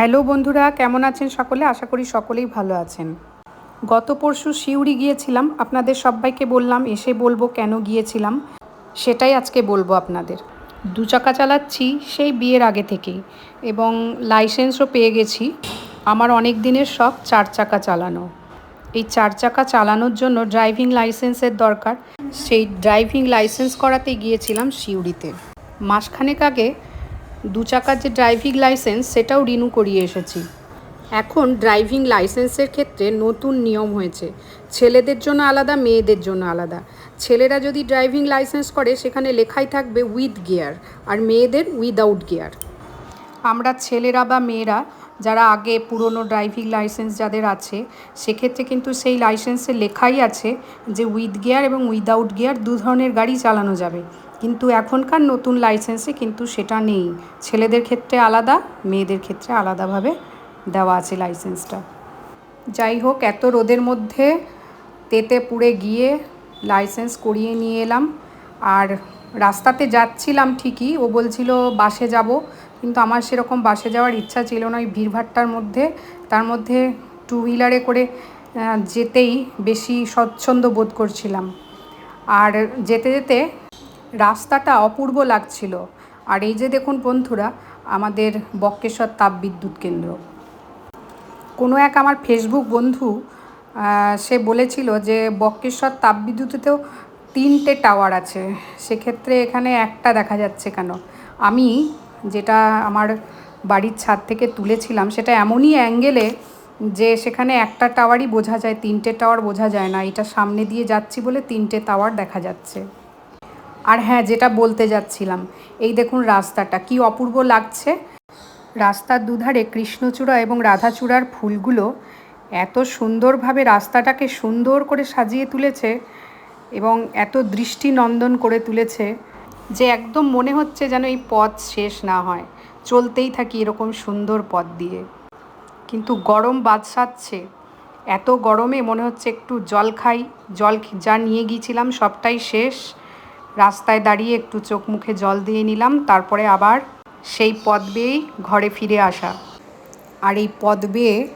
Hello বন্ধুরা, কেমন আছেন সকলে? আশা করি সকলেই ভালো আছেন। গত পরশু শিউরি গিয়েছিলাম, আপনাদের সবাইকে বললাম, এসে বলব কেন গিয়েছিলাম, সেটাই আজকে বলব আপনাদের। দু চাকা চালাচ্ছি সেই বিয়ের আগে থেকেই, এবং লাইসেন্সও পেয়ে গেছি। আমার অনেক দিনের শখ চার চাকা চালানো। এই চার চাকা চালানোর জন্য ড্রাইভিং লাইসেন্সের দরকার। সেই ড্রাইভিং লাইসেন্স করাতে গিয়েছিলাম সিউড়িতে মাসখানেক আগে দু চাকার যে ড্রাইভিং লাইসেন্স সেটাও রিনিউ করিয়ে এসেছি। এখন ড্রাইভিং লাইসেন্সের ক্ষেত্রে নতুন নিয়ম হয়েছে। ছেলেদের জন্য আলাদা, মেয়েদের জন্য আলাদা। ছেলেরা যদি ড্রাইভিং লাইসেন্স করে, সেখানে লেখাই থাকবে উইথ গিয়ার আর মেয়েদের উইদাউট গিয়ার আমরা ছেলেরা বা মেয়েরা যারা আগে পুরনো ড্রাইভিং লাইসেন্স যাদের আছে, সেক্ষেত্রে কিন্তু সেই লাইসেন্সে লেখাই আছে যে উইথ গিয়ার এবং উইদাউট গিয়ার দু ধরনের গাড়ি চালানো যাবে। কিন্তু এখনকার নতুন লাইসেন্সে কিন্তু সেটা নেই। ছেলেদের ক্ষেত্রে আলাদা, মেয়েদের ক্ষেত্রে আলাদাভাবে দেওয়া আছে লাইসেন্সটা যাই হোক, এত রোদের মধ্যে তেতে পুড়ে গিয়ে লাইসেন্স করিয়ে নিয়ে এলাম। আর রাস্তাতে যাচ্ছিলাম ঠিকই, ও বলছিল বাসে যাব, কিন্তু আমার সেরকম বাসে যাওয়ার ইচ্ছা ছিল না, ওই ভিড়ভাট্টার মধ্যে। তার মধ্যে টু হুইলারে করে যেতেই বেশি স্বচ্ছন্দ বোধ করছিলাম। আর যেতে যেতে রাস্তাটা অপূর্ব লাগছিল। আর এই যে দেখুন বন্ধুরা, আমাদের বক্রেশ্বর তাপবিদ্যুৎ কেন্দ্র। কোনো এক আমার ফেসবুক বন্ধু সে বলেছিল যে বক্রেশ্বর তাপবিদ্যুতেও তিনটে টাওয়ার আছে। সেক্ষেত্রে এখানে একটা দেখা যাচ্ছে কেন? আমি যেটা আমার বাড়ির ছাদ থেকে তুলেছিলাম, সেটা এমনই অ্যাঙ্গেলে যে সেখানে একটা টাওয়ারই বোঝা যায়, তিনটে টাওয়ার বোঝা যায় না। এটা সামনে দিয়ে যাচ্ছি বলে তিনটে টাওয়ার দেখা যাচ্ছে। আর হ্যাঁ যেটা বলতে যাচ্ছিলাম, এই দেখুন রাস্তাটা, কি অপূর্ব লাগছে। রাস্তার দুধারে কৃষ্ণচূড়া এবং রাধাচূড়ার ফুলগুলো এত সুন্দরভাবে রাস্তাটাকে সুন্দর করে সাজিয়ে তুলেছে এবং এত দৃষ্টিনন্দন করে তুলেছে যে একদম মনে হচ্ছে যেন এই পথ শেষ না হয়। চলতেই থাকি এরকম সুন্দর পথ দিয়ে। কিন্তু গরম বাদ সাধছে এত গরমে মনে হচ্ছে একটু জল খাই, জল যা নিয়ে গিয়েছিলাম সবটাই শেষ। রাস্তায় দাঁড়িয়ে একটু চোখ মুখে জল দিয়ে নিলাম, তারপরে আবার সেই পথ বেয়েই ঘরে ফিরে আসা। আর এই পথ বেয়ে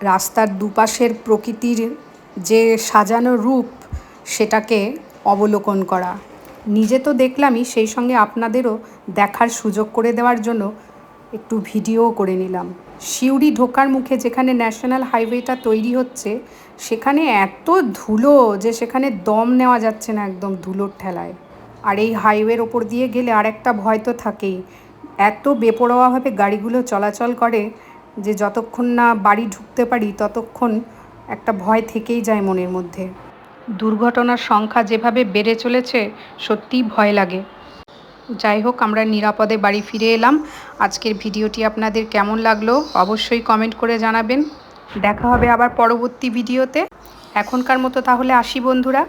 রাস্তার দুপাশের প্রকৃতির যে সাজানো রূপ, সেটাকে অবলোকন করা। নিজে তো দেখলামই, সেই সঙ্গে আপনাদেরও দেখার সুযোগ করে দেওয়ার জন্য একটু ভিডিও করে নিলাম। সিউড়ি ঢোকার মুখে যেখানে ন্যাশনাল হাইওয়েটা তৈরি হচ্ছে, সেখানে এত ধুলো যে সেখানে দম নেওয়া যাচ্ছে না একদম ধুলোর ঠেলায়। আর এই হাইওয়ের ওপর দিয়ে গেলে আর একটা ভয় তো থাকেই। এত বেপরোয়াভাবে গাড়িগুলো চলাচল করে যে যতক্ষণ না বাড়ি ঢুকতে পারি, ততক্ষণ একটা ভয় থেকেই যায় মনের মধ্যে। দুর্ঘটনার সংখ্যা যেভাবে বেড়ে চলেছে, সত্যিই ভয় লাগে। যাই হোক, আমরা নিরাপদে বাড়ি ফিরে এলাম। আজকের ভিডিওটি আপনাদের কেমন লাগল অবশ্যই কমেন্ট করে জানাবেন। দেখা হবে আবার পরবর্তী ভিডিওতে। এখনকার মতো তাহলে আসি বন্ধুরা।